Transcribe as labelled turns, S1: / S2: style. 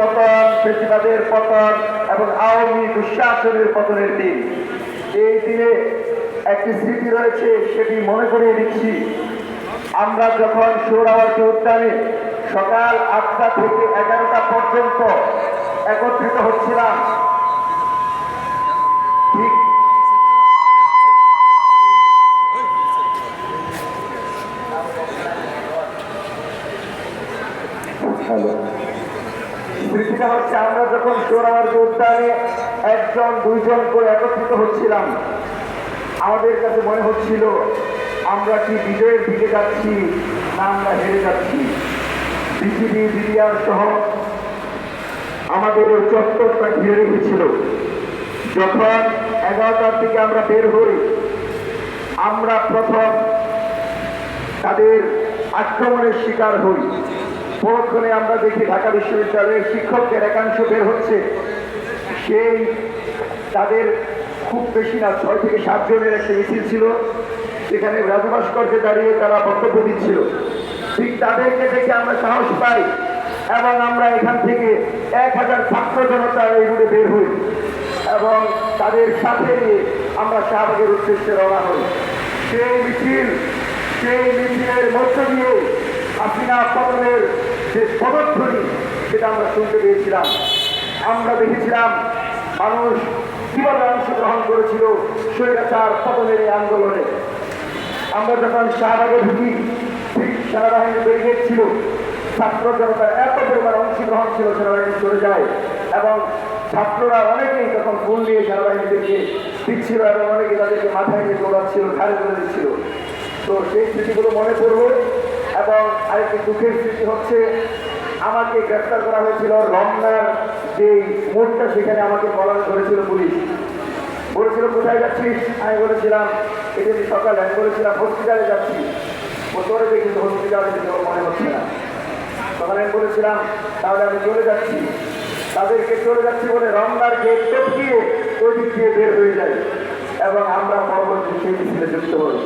S1: পতন, ফেসিবাদের পতন এবং আওয়ামী দুঃশাসনের পতনের দিন। এই দিনে একটি স্মৃতি রয়েছে, সেটি মনে করিয়ে দিচ্ছি। আমরা যখন সোহরাওয়ার্দী উদ্যানে সকাল আটটা থেকে এগারোটা পর্যন্ত একত্রিত হচ্ছিলাম স্মৃতিটা হচ্ছে আমরা যখন সোহরাওয়ার্দী উদ্যানে একজন, দুইজন করে একত্রিত হচ্ছিলাম, আমাদের কাছে মনে হচ্ছিল, আমরা কি বিজয়ের দিকে যাচ্ছি না আমরা হেরে যাচ্ছি? বিজিবি বিডিআর সহ আমাদের ওই চত্বরটা ঘিরে রেখেছিল। যখন এগারোটার দিকে আমরা বের হই, আমরা প্রথম তাদের আক্রমণের শিকার হই। পরক্ষণে আমরা দেখি ঢাকা বিশ্ববিদ্যালয়ের শিক্ষকদের একাংশ বের হচ্ছে। সেই তাদের খুব বেশি না, ছয় থেকে সাত জনের একটা মিছিল ছিল সেখানে রাজু ভাস্করকে দাঁড়িয়ে তারা বক্তব্য দিচ্ছিল। ঠিক তাদেরকে দেখে আমরা সাহস পাই এবং আমরা এখান থেকে এক হাজার ছাত্র জনতা এই বের হই এবং তাদের সাথে নিয়ে আমরা শাহবাগের উদ্দেশ্যে রওনা হই। সেই মিছিল, সেই মিছিলের মধ্য দিয়ে হাসিনা পতনের যে পদধ্বনি সেটা আমরা শুনতে পেয়েছিলাম। আমরা দেখেছিলাম, মানুষ কীভাবে অংশগ্রহণ করেছিল স্বৈরাচার পতনের এই আন্দোলনে। আমরা যখন শাহবাগে ঢুকি, ঠিক সেনাবাহিনী ব্যারিকেড ছিল, ছাত্র জনতার এত পরিমাণ অংশগ্রহণ ছিল, সেনাবাহিনী চলে যায়। এবং ছাত্ররা অনেকেই তখন ফুল নিয়ে সেনাবাহিনীদেরকে দিচ্ছিল এবং অনেকে তাদেরকে মাথায় নিয়ে দৌড়াচ্ছিল, ঘাড়ে তুলে দিচ্ছিল। তো সেই স্মৃতিগুলো মনে পড়বে। এবং আরেকটি দুঃখের স্মৃতি হচ্ছে, আমাকে গ্রেফতার করা হয়েছিল রমনার যে মোড়টা সেখানে আমাকে পলায়ন করেছিল পুলিশ। বলেছিল, কোথায় যাচ্ছিস? আমি বলেছিলাম যে সকালে, আমি বলেছিলাম, হসপিটালে যাচ্ছি। তোরে দেখি তো হসপিটালে যেতে মনে হচ্ছে না। তখন আমি বলেছিলাম, তাহলে আমি চলে যাচ্ছি। তাদেরকে চলে যাচ্ছি বলে রমনার গেট টপকিয়ে ওই দিক দিয়ে বের হয়ে যায় এবং আমরা পরবর্তী সেই মিছিলে যুক্ত হই।